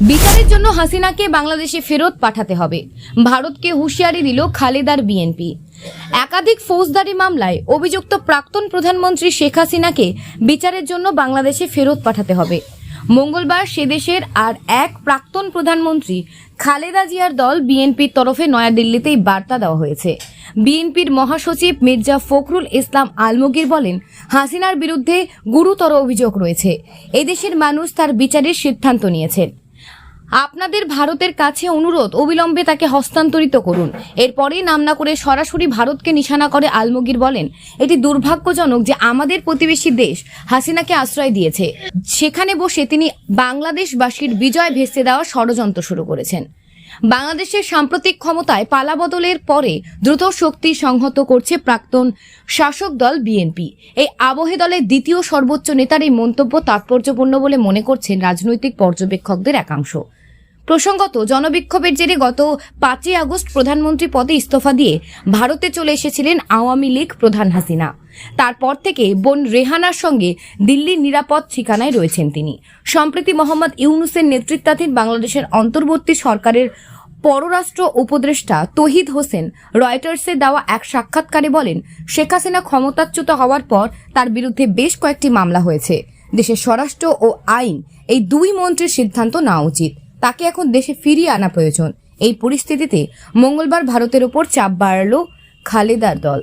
বিচারের জন্য হাসিনাকে বাংলাদেশে ফেরত পাঠাতে হবে। ভারতকে হুঁশিয়ারি দিল খালেদার বিএনপি। একাধিক ফৌজদারি মামলায় অভিযুক্ত প্রাক্তন প্রধানমন্ত্রী শেখ হাসিনাকে বিচারের জন্য বাংলাদেশে ফেরত পাঠাতে হবে। মঙ্গলবার সে দেশের আর এক প্রাক্তন প্রধানমন্ত্রী খালেদা জিয়ার দল বিএনপির তরফে নয়াদিল্লিতে এই বার্তা দেওয়া হয়েছে। বিএনপির মহাসচিব মির্জা ফখরুল ইসলাম আলমগীর বলেন, হাসিনার বিরুদ্ধে গুরুতর অভিযোগ রয়েছে। এদেশের মানুষ তার বিচারের সিদ্ধান্ত নিয়েছেন। আপনাদের ভারতের কাছে অনুরোধ, অবিলম্বে তাকে হস্তান্তরিত করুন। এরপরেই নাম না করে সরাসরি ভারতকে নিশানা করে আলমগীর বলেন, এটি দুর্ভাগ্যজনক যে আমাদের প্রতিবেশী দেশ হাসিনাকে আশ্রয় দিয়েছে। সেখানে বসে তিনি বাংলাদেশবাসীর বিজয় ভেস্তে দেওয়ার ষড়যন্ত্র শুরু করেছেন। বাংলাদেশের সাম্প্রতিক ক্ষমতায় পালাবদলের পরে দ্রুত শক্তি সংহত করছে প্রাক্তন শাসক দল বিএনপি। এই আবহে দলের দ্বিতীয় সর্বোচ্চ নেতার এই মন্তব্য তাৎপর্যপূর্ণ বলে মনে করছেন রাজনৈতিক পর্যবেক্ষকদের একাংশ। প্রসঙ্গত, জনবিক্ষোভের জেরে গত পাঁচই আগস্ট প্রধানমন্ত্রী পদে ইস্তফা দিয়ে ভারতে চলে এসেছিলেন আওয়ামী লীগ প্রধান হাসিনা। তারপর থেকে বোন রেহানার সঙ্গে দিল্লির নিরাপদ ঠিকানায় রয়েছেন তিনি। সম্প্রতি মোহাম্মদ ইউনুসের নেতৃত্বাধীন বাংলাদেশের অন্তর্বর্তী সরকারের পররাষ্ট্র উপদেষ্টা তহিদ হোসেন রয়টার্সে দেওয়া এক সাক্ষাৎকারে বলেন, শেখ হাসিনা ক্ষমতাচ্যুত হওয়ার পর তার বিরুদ্ধে বেশ কয়েকটি মামলা হয়েছে। দেশের স্বরাষ্ট্র ও আইন এই দুই মন্ত্রীর সিদ্ধান্ত নেওয়া উচিত। তাকে এখন দেশে ফিরিয়ে আনা প্রয়োজন। এই পরিস্থিতিতে মঙ্গলবার ভারতের ওপর চাপ বাড়ালো খালেদার দল।